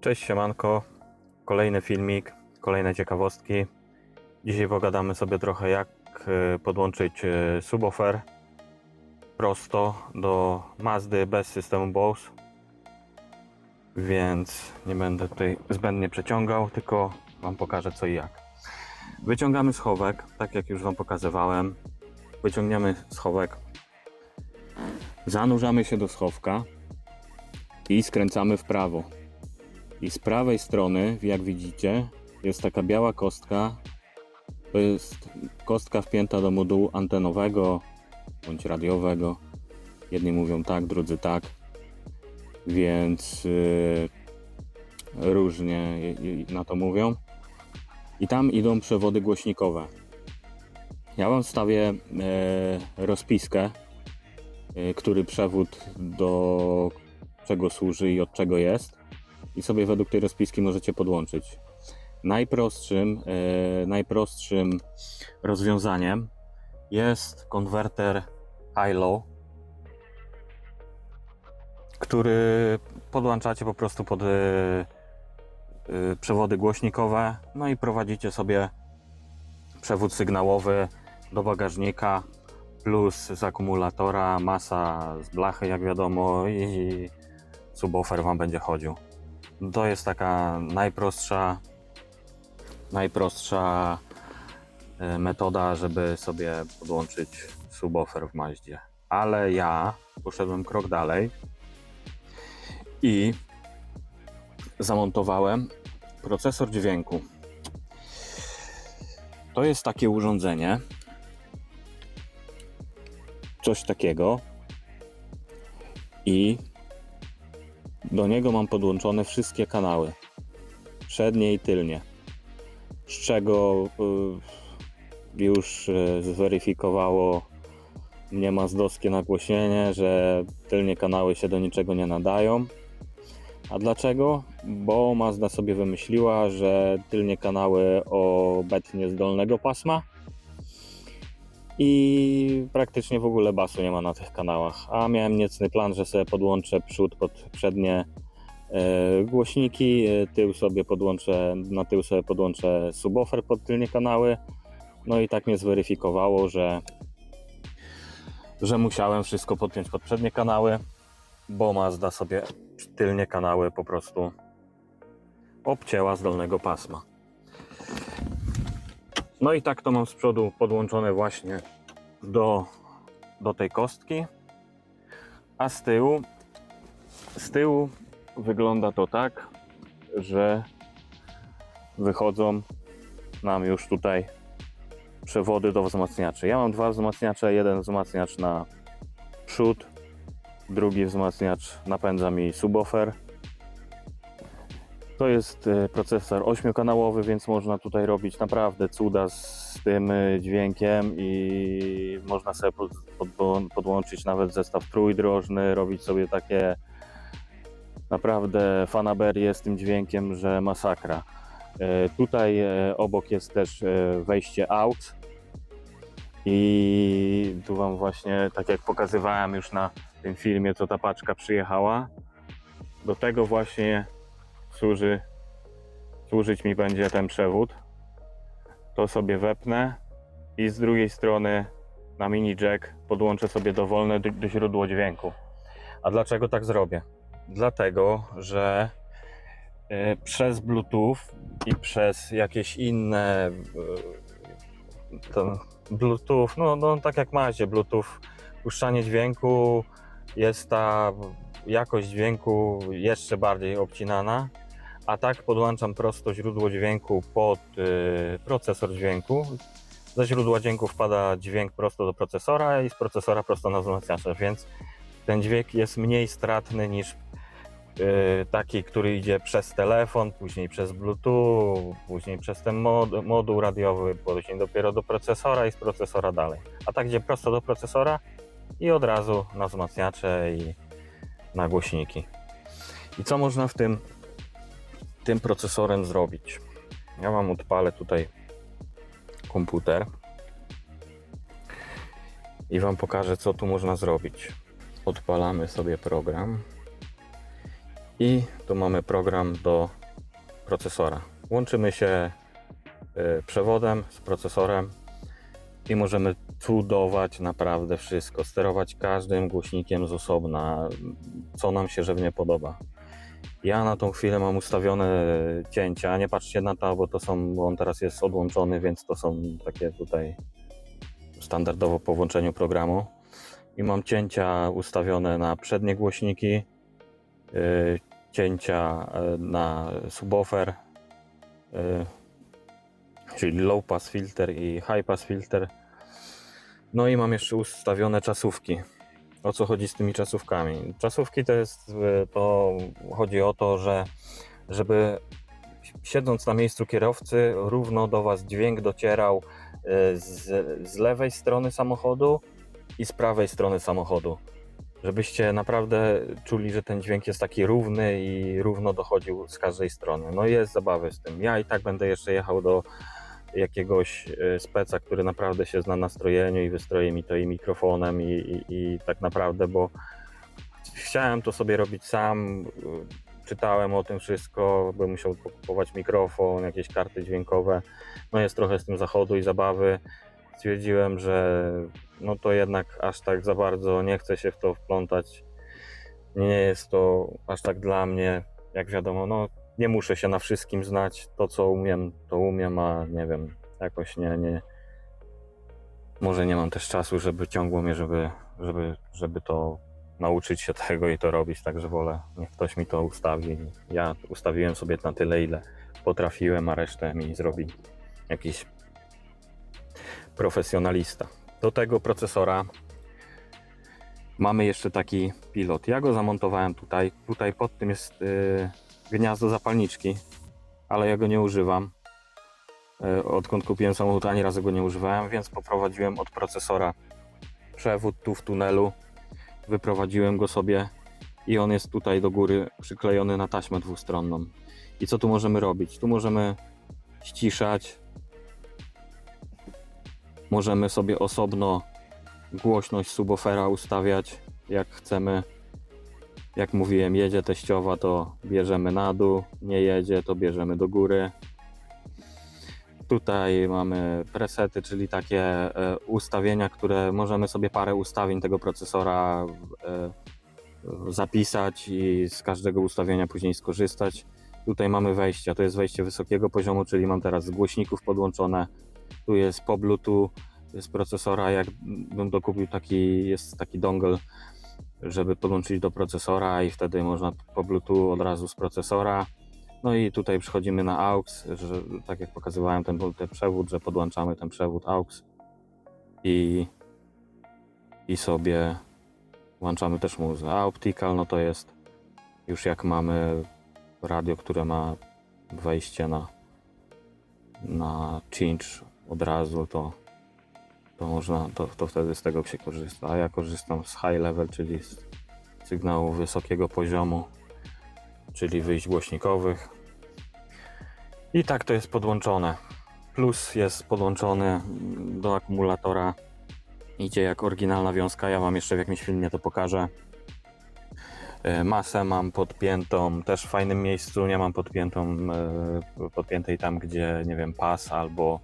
Cześć siemanko, kolejny filmik, kolejne ciekawostki. Dzisiaj pogadamy sobie trochę jak e, podłączyć e, subwoofer prosto do Mazdy bez systemu Bose. Więc nie będę tutaj zbędnie przeciągał, tylko Wam pokażę co i jak. Wyciągamy schowek, tak jak już Wam pokazywałem. Wyciągniemy schowek, zanurzamy się do schowka i skręcamy w prawo. I z prawej strony, jak widzicie, jest taka biała kostka. To jest kostka wpięta do modułu antenowego bądź radiowego. Jedni mówią tak, drudzy tak. Więc yy, różnie na to mówią. I tam idą przewody głośnikowe. Ja wam wstawię e, rozpiskę, e, który przewód do czego służy i od czego jest i sobie według tej rozpiski możecie podłączyć. Najprostszym, e, najprostszym rozwiązaniem jest konwerter high-low, który podłączacie po prostu pod e, e, przewody głośnikowe, no i prowadzicie sobie przewód sygnałowy do bagażnika plus z akumulatora, masa z blachy jak wiadomo i subwoofer Wam będzie chodził. To jest taka najprostsza, najprostsza e, metoda, żeby sobie podłączyć subwoofer w Maździe. Ale ja poszedłem krok dalej i zamontowałem procesor dźwięku. To jest takie urządzenie, coś takiego i do niego mam podłączone wszystkie kanały. Przednie i tylnie. Z czego y, już y, zweryfikowało mnie mazdowskie nagłośnienie, że tylnie kanały się do niczego nie nadają. A dlaczego? Bo Mazda sobie wymyśliła, że tylnie kanały obetnie z dolnego pasma i praktycznie w ogóle basu nie ma na tych kanałach. A miałem niecny plan, że sobie podłączę przód pod przednie e, głośniki, e, tył sobie podłączę, na tył sobie podłączę subwoofer pod tylnie kanały. No i tak mnie zweryfikowało, że, że musiałem wszystko podpiąć pod przednie kanały, bo Mazda sobie tylnie kanały po prostu obcięła z dolnego pasma. No i tak to mam z przodu podłączone właśnie do, do tej kostki. A z tyłu, z tyłu wygląda to tak, że wychodzą nam już tutaj przewody do wzmacniaczy. Ja mam dwa wzmacniacze, jeden wzmacniacz na przód, drugi wzmacniacz napędza mi subwoofer. To jest e, procesor 8-kanałowy, więc można tutaj robić naprawdę cuda z tym e, dźwiękiem i można sobie pod, pod, podłączyć nawet zestaw trójdrożny, robić sobie takie naprawdę fanaberie z tym dźwiękiem, że masakra. E, Tutaj obok jest też wejście AUX i tu Wam właśnie, tak jak pokazywałem już na tym filmie, co ta paczka przyjechała, do tego właśnie służy, służyć mi będzie ten przewód. To sobie wepnę i z drugiej strony na mini jack podłączę sobie dowolne do, do źródło dźwięku. A dlaczego tak zrobię? Dlatego, że e, przez Bluetooth i przez jakieś inne ten Bluetooth, no, no tak jak macie, Bluetooth, puszczanie dźwięku jest ta jakość dźwięku jeszcze bardziej obcinana, a tak podłączam prosto źródło dźwięku pod y, procesor dźwięku. Ze źródła dźwięku wpada dźwięk prosto do procesora i z procesora prosto na wzmacniacze, więc ten dźwięk jest mniej stratny niż y, taki, który idzie przez telefon, później przez Bluetooth, później przez ten mod, moduł radiowy, później dopiero do procesora i z procesora dalej. A tak idzie prosto do procesora i od razu na wzmacniacze i na głośniki. I co można w tym, tym procesorem zrobić? Ja Wam odpalę tutaj komputer i Wam pokażę, co tu można zrobić. Odpalamy sobie program I tu mamy program do procesora. Łączymy się y, przewodem z procesorem i możemy cudować naprawdę wszystko, sterować każdym głośnikiem z osobna, co nam się żywnie podoba. Ja na tą chwilę mam ustawione cięcia, nie patrzcie na to, bo to są, bo on teraz jest odłączony, więc to są takie tutaj standardowo po włączeniu programu. I mam cięcia ustawione na przednie głośniki, yy, cięcia yy, na subwoofer, yy, czyli low pass filter i high pass filter. No i mam jeszcze ustawione czasówki. O co chodzi z tymi czasówkami? Czasówki to jest, y, to chodzi o to, że żeby siedząc na miejscu kierowcy, równo do Was dźwięk docierał y, z, z lewej strony samochodu i z prawej strony samochodu. Żebyście naprawdę czuli, że ten dźwięk jest taki równy i równo dochodził z każdej strony. No i jest zabawy z tym. Ja i tak będę jeszcze jechał do jakiegoś y, speca, który naprawdę się zna na strojeniu i wystroje mi to i mikrofonem i, i, i tak naprawdę, bo chciałem to sobie robić sam, y, czytałem o tym wszystko, bym musiał kupować mikrofon, jakieś karty dźwiękowe, no jest trochę z tym zachodu i zabawy. Stwierdziłem, że no to jednak aż tak za bardzo nie chcę się w to wplątać. Nie jest to aż tak dla mnie, jak wiadomo, no nie muszę się na wszystkim znać. To, co umiem, to umiem, a nie wiem, jakoś nie, nie. Może nie mam też czasu, żeby ciągło mnie, żeby, żeby, żeby to nauczyć się tego i to robić, także wolę, niech ktoś mi to ustawi. Ja ustawiłem sobie na tyle, ile potrafiłem, a resztę mi zrobi jakiś profesjonalista. Do tego procesora mamy jeszcze taki pilot. Ja go zamontowałem tutaj. Tutaj pod tym jest yy, gniazdo zapalniczki, ale ja go nie używam. Yy, odkąd kupiłem samochód, ani razu go nie używałem, więc poprowadziłem od procesora przewód tu w tunelu. Wyprowadziłem go sobie i on jest tutaj do góry przyklejony na taśmę dwustronną. I co tu możemy robić? Tu możemy ściszać. Możemy sobie osobno głośność subwoofera ustawiać jak chcemy. Jak mówiłem, jedzie teściowa, to bierzemy na dół, nie jedzie, to bierzemy do góry. Tutaj mamy presety, czyli takie e, ustawienia, które możemy sobie parę ustawień tego procesora e, zapisać i z każdego ustawienia później skorzystać. Tutaj mamy wejścia, to jest wejście wysokiego poziomu, czyli mam teraz głośników podłączone. Tu jest po Bluetooth z procesora, jakbym dokupił taki, jest taki dongle, żeby podłączyć do procesora i wtedy można po Bluetooth od razu z procesora. No i tutaj przechodzimy na AUX, że tak jak pokazywałem ten, ten przewód, że podłączamy ten przewód AUX i, i sobie włączamy też muzę. A optical no to jest już jak mamy radio, które ma wejście na, na change od razu, to, to można, to, to wtedy z tego się korzysta. A ja korzystam z high level, czyli z sygnału wysokiego poziomu, czyli wyjść głośnikowych. I tak to jest podłączone. Plus jest podłączony do akumulatora. Idzie jak oryginalna wiązka. Ja Wam jeszcze w jakimś filmie to pokażę. E, Masę mam podpiętą też w fajnym miejscu. Nie mam podpiętą e, podpiętej tam, gdzie nie wiem, pas albo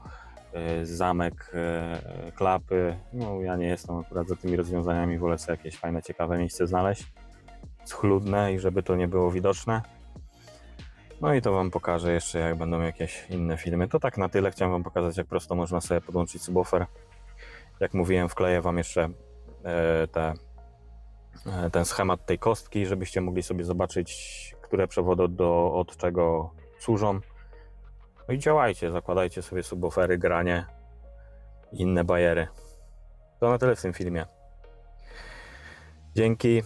zamek e, klapy. No ja nie jestem akurat za tymi rozwiązaniami. Wolę sobie jakieś fajne, ciekawe miejsce znaleźć. Schludne i żeby to nie było widoczne. No i to Wam pokażę jeszcze, jak będą jakieś inne filmy. To tak na tyle. Chciałem Wam pokazać, jak prosto można sobie podłączyć subwoofer. Jak mówiłem, wkleję Wam jeszcze e, te, e, ten schemat tej kostki, żebyście mogli sobie zobaczyć, które przewody do, od czego służą. No i działajcie, zakładajcie sobie subwoofery, granie i inne bajery. To na tyle w tym filmie. Dzięki,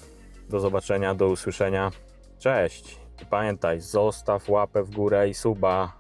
do zobaczenia, do usłyszenia. Cześć! I pamiętaj, zostaw łapę w górę i suba.